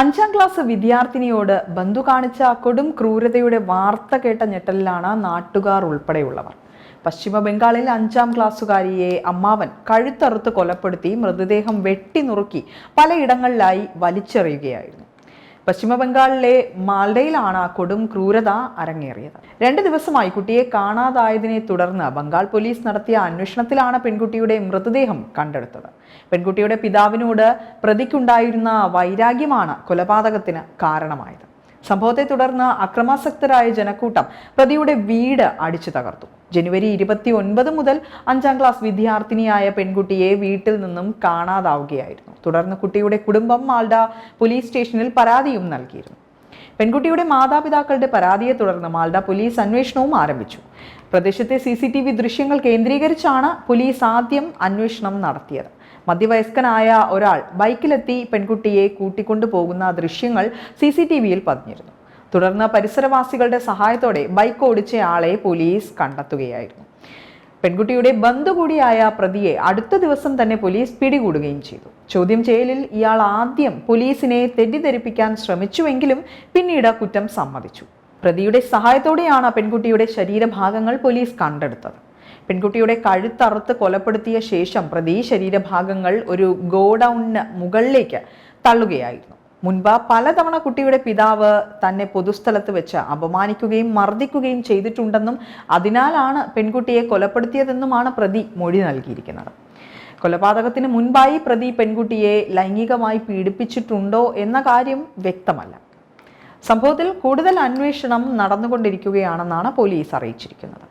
അഞ്ചാം ക്ലാസ് വിദ്യാർത്ഥിനിയോട് ബന്ധു കാണിച്ച കൊടും ക്രൂരതയുടെ വാർത്ത കേട്ട ഞെട്ടലിലാണ് നാട്ടുകാർ ഉൾപ്പെടെയുള്ളവർ. പശ്ചിമ ബംഗാളിൽ അഞ്ചാം ക്ലാസ്സുകാരിയെ അമ്മാവൻ കഴുത്തറുത്ത് കൊലപ്പെടുത്തി മൃതദേഹം വെട്ടിനുറുക്കി പലയിടങ്ങളിലായി വലിച്ചെറിയുകയായിരുന്നു. പശ്ചിമ ബംഗാളിലെ മാൽഡയിലാണ് കൊടും ക്രൂരത അരങ്ങേറിയത്. രണ്ട് ദിവസമായി കുട്ടിയെ കാണാതായതിനെ തുടർന്ന് ബംഗാൾ പോലീസ് നടത്തിയ അന്വേഷണത്തിലാണ് പെൺകുട്ടിയുടെ മൃതദേഹം കണ്ടെടുത്തത്. പെൺകുട്ടിയുടെ പിതാവിനോട് പ്രതിക്കുണ്ടായിരുന്ന വൈരാഗ്യമാണ് കൊലപാതകത്തിന് കാരണമായത്. സംഭവത്തെ തുടർന്ന് അക്രമാസക്തരായ ജനക്കൂട്ടം പ്രതിയുടെ വീട് അടിച്ചു തകർത്തു. ജനുവരി ഇരുപത്തി ഒൻപത് മുതൽ അഞ്ചാം ക്ലാസ് വിദ്യാർത്ഥിനിയായ പെൺകുട്ടിയെ വീട്ടിൽ നിന്നും കാണാതാവുകയായിരുന്നു. തുടർന്ന് കുട്ടിയുടെ കുടുംബം മാൽഡ പോലീസ് സ്റ്റേഷനിൽ പരാതിയും നൽകിയിരുന്നു. പെൺകുട്ടിയുടെ മാതാപിതാക്കളുടെ പരാതിയെ തുടർന്ന് മാൽഡ പോലീസ് അന്വേഷണവും ആരംഭിച്ചു. പ്രദേശത്തെ സി സി ടി വി ദൃശ്യങ്ങൾ കേന്ദ്രീകരിച്ചാണ് പോലീസ് ആദ്യം അന്വേഷണം നടത്തിയത്. മധ്യവയസ്കനായ ഒരാൾ ബൈക്കിലെത്തി പെൺകുട്ടിയെ കൂട്ടിക്കൊണ്ടു പോകുന്ന ദൃശ്യങ്ങൾ സി സി ടി വിയിൽ പതിഞ്ഞിരുന്നു. തുടർന്ന് പരിസരവാസികളുടെ സഹായത്തോടെ ബൈക്ക് ഓടിച്ച ആളെ പോലീസ് കണ്ടെത്തുകയായിരുന്നു. പെൺകുട്ടിയുടെ ബന്ധു കൂടിയായ പ്രതിയെ അടുത്ത ദിവസം തന്നെ പോലീസ് പിടികൂടുകയും ചെയ്തു. ചോദ്യം ചെയ്യലിൽ ഇയാൾ ആദ്യം പോലീസിനെ തെറ്റിദ്ധരിപ്പിക്കാൻ ശ്രമിച്ചുവെങ്കിലും പിന്നീട് കുറ്റം സമ്മതിച്ചു. പ്രതിയുടെ സഹായത്തോടെയാണ് പെൺകുട്ടിയുടെ ശരീരഭാഗങ്ങൾ പോലീസ് കണ്ടെടുത്തത്. പെൺകുട്ടിയുടെ കഴുത്തറുത്ത് കൊലപ്പെടുത്തിയ ശേഷം പ്രതി ശരീരഭാഗങ്ങൾ ഒരു ഗോഡൌണിന് മുകളിലേക്ക് തള്ളുകയായിരുന്നു. മുൻപ് പലതവണ കുട്ടിയുടെ പിതാവ് തന്നെ പൊതുസ്ഥലത്ത് വെച്ച് അപമാനിക്കുകയും മർദ്ദിക്കുകയും ചെയ്തിട്ടുണ്ടെന്നും അതിനാലാണ് പെൺകുട്ടിയെ കൊലപ്പെടുത്തിയതെന്നുമാണ് പ്രതി മൊഴി നൽകിയിരിക്കുന്നത്. കൊലപാതകത്തിന് മുൻപായി പ്രതി പെൺകുട്ടിയെ ലൈംഗികമായി പീഡിപ്പിച്ചിട്ടുണ്ടോ എന്ന കാര്യം വ്യക്തമല്ല. സംഭവത്തിൽ കൂടുതൽ അന്വേഷണം നടന്നുകൊണ്ടിരിക്കുകയാണെന്നാണ് പോലീസ് അറിയിച്ചിരിക്കുന്നത്.